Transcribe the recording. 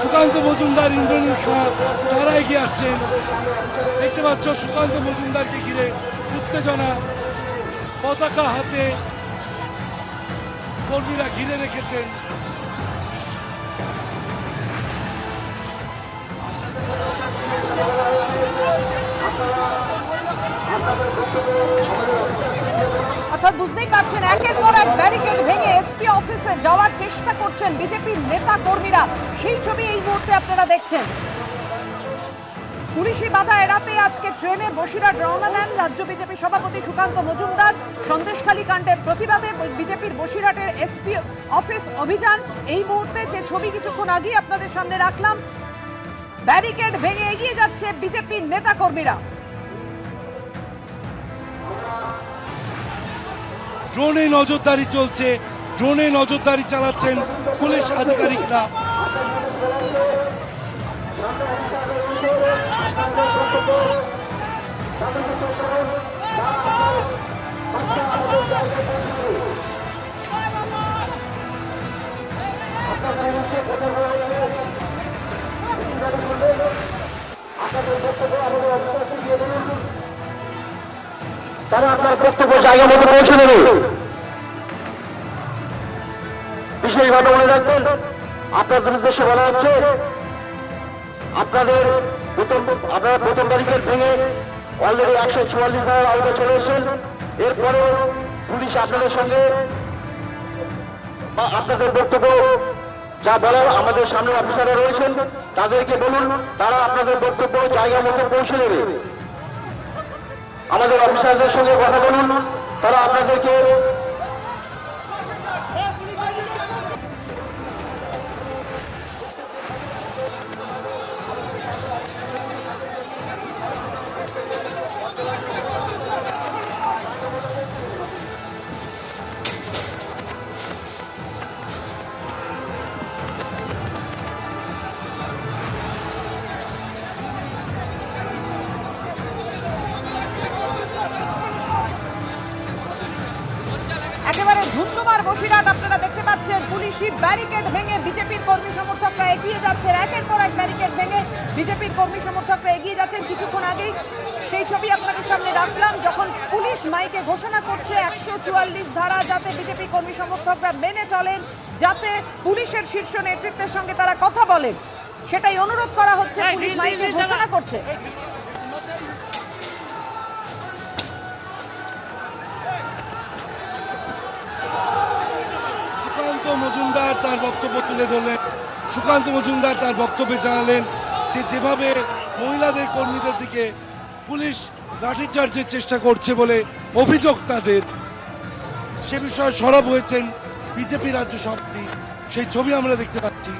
সুকান্ত মজুমদার, ইন্দ্রনীল খাঁ, তারা এগিয়ে আসছেন। দেখতে পাচ্ছ, সুকান্ত মজুমদারকে ঘিরে উত্তেজনা পতাকা হাতে কর্মীরা ঘিরে রেখেছেন। অর্থাৎ বুঝতেই পারছেন, একের পর এক ব্যারিকেড ভেঙে এসপি অফিসে যাওয়ার চেষ্টা করছেন বিজেপির নেতা কর্মীরা। সেই ছবি এই মুহূর্তে আপনারা দেখছেন। পুলিশি বাধা এড়াতে আজকে ট্রেনে বসিরহাট রওনা দেন রাজ্য বিজেপি সভাপতি সুকান্ত মজুমদার। সন্দেশখালী কাণ্ডের প্রতিবাদে বিজেপির বসিরহাটের এসপি অফিস অভিযান। এই মুহূর্তে যে ছবি কিছুক্ষণ আগেই আপনাদের সামনে রাখলাম ব্যারিকেড ভেঙে এগিয়ে যাচ্ছে বিজেপির নেতা কর্মীরা। ড্রোনে নজরদারি চলছে, ড্রোনে নজরদারি চালাচ্ছেন পুলিশ আধিকারিকরা। তারা আপনার বক্তব্য জায়গা মতো পৌঁছে দেবে। বিশেষভাবে মনে রাখবেন। আপনাদের উদ্দেশ্যে বলা হচ্ছে, আপনাদের প্রথম, আপনারা প্রথম তারিখের ভেঙে অলরেডি একশো চুয়াল্লিশ ধারার আওতায় চলে এসেছেন। এরপরে পুলিশ আপনাদের সঙ্গে আপনাদের বক্তব্য যা বলার আমাদের সামনে অফিসাররা রয়েছেন, তাদেরকে বলুন, তারা আপনাদের বক্তব্য জায়গা মতো পৌঁছে দেবে। আমাদের অফিসারদের সঙ্গে কথা বলুন, তারা আপনাদেরকে ধুন্ধুমার বসিরহাট আপনারা দেখতে পাচ্ছেন পুলিশি ব্যারিকেড ভেঙে বিজেপির কর্মী সমর্থকরা এগিয়ে যাচ্ছেন। একের পর এক ব্যারিকেড ভেঙে বিজেপির কর্মী সমর্থকরা এগিয়ে যাচ্ছেন। কিছুক্ষণ আগেই সেই ছবি আপনাদের সামনে রাখলাম যখন পুলিশ মাইকে ঘোষণা করছে একশো চুয়াল্লিশ ধারা যাতে বিজেপি কর্মী সমর্থকরা মেনে চলেন যাতে পুলিশের শীর্ষ নেতৃত্বের সঙ্গে তারা কথা বলেন। সেটাই অনুরোধ করা হচ্ছে পুলিশ মাইকে ঘোষণা করছে। মজুমদার তার বক্তব্য তুলে ধরলেন, সুকান্ত মজুমদার তার বক্তব্যে জানালেন যে যেভাবে মহিলাদের কর্মীদের দিকে পুলিশ লাঠিচার্জের চেষ্টা করছে বলে অভিযোগ তাদের। সে বিষয়ে সরব হয়েছেন বিজেপি রাজ্য সভাপতি। সেই ছবি আমরা দেখতে পাচ্ছি।